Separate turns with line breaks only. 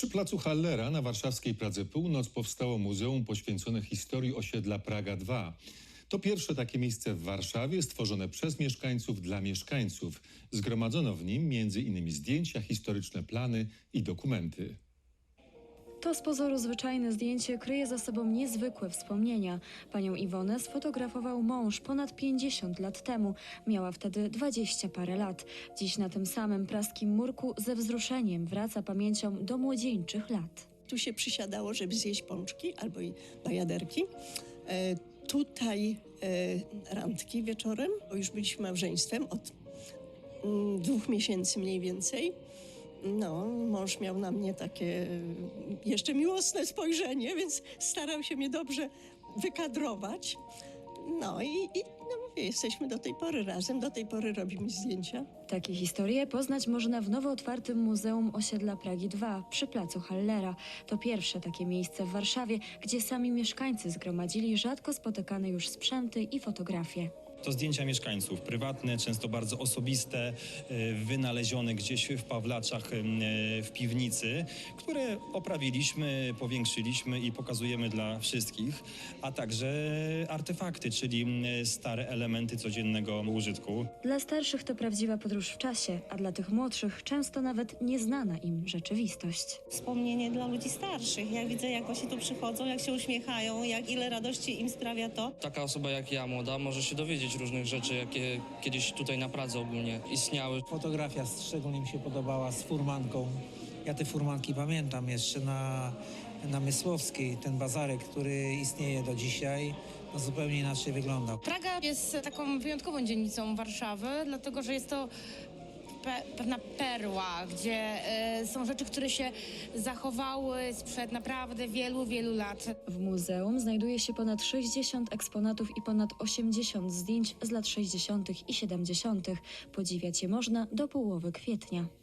Przy placu Hallera na warszawskiej Pradze Północ powstało muzeum poświęcone historii osiedla Praga 2. To pierwsze takie miejsce w Warszawie stworzone przez mieszkańców dla mieszkańców. Zgromadzono w nim innymi zdjęcia, historyczne plany i dokumenty.
To z pozoru zwyczajne zdjęcie kryje za sobą niezwykłe wspomnienia. Panią Iwonę sfotografował mąż ponad 50 lat temu. Miała wtedy 20 parę lat. Dziś na tym samym praskim murku ze wzruszeniem wraca pamięcią do młodzieńczych lat.
Tu się przysiadało, żeby zjeść pączki albo i bajaderki. E, tutaj e, randki wieczorem, bo już byliśmy małżeństwem od mm, dwóch miesięcy mniej więcej. No, mąż miał na mnie takie e, jeszcze miłosne spojrzenie, więc starał się mnie dobrze wykadrować. No i, i no mówię, jesteśmy do tej pory razem, do tej pory robimy zdjęcia.
Takie historie poznać można w nowo otwartym Muzeum Osiedla Pragi 2 przy placu Hallera. To pierwsze takie miejsce w Warszawie, gdzie sami mieszkańcy zgromadzili rzadko spotykane już sprzęty i fotografie.
To zdjęcia mieszkańców, prywatne, często bardzo osobiste, e, wynalezione gdzieś w Pawlaczach e, w piwnicy, które oprawiliśmy, powiększyliśmy i pokazujemy dla wszystkich, a także artefakty, czyli stare elementy codziennego użytku.
Dla starszych to prawdziwa podróż w czasie, a dla tych młodszych często nawet nieznana im rzeczywistość.
wspomnienie dla ludzi starszych. Jak widzę, jak właśnie tu przychodzą, jak się uśmiechają, jak ile radości im sprawia to.
Taka osoba jak ja, młoda, może się dowiedzieć różnych rzeczy, jakie kiedyś tutaj na Pradze ogólnie istniały.
Fotografia szczególnie mi się podobała z furmanką. Ja te furmanki pamiętam jeszcze na, na Mysłowskiej, ten bazarek, który istnieje do dzisiaj, no zupełnie inaczej wyglądał.
Praga jest taką wyjątkową dzielnicą Warszawy, dlatego że jest to pe pewna perła, gdzie e, są rzeczy, które się zachowały sprzed naprawdę wielu, wielu lat.
W muzeum znajduje się ponad 60 eksponatów i ponad 80 zdjęć z lat 60. i 70. Podziwiać je można do połowy kwietnia.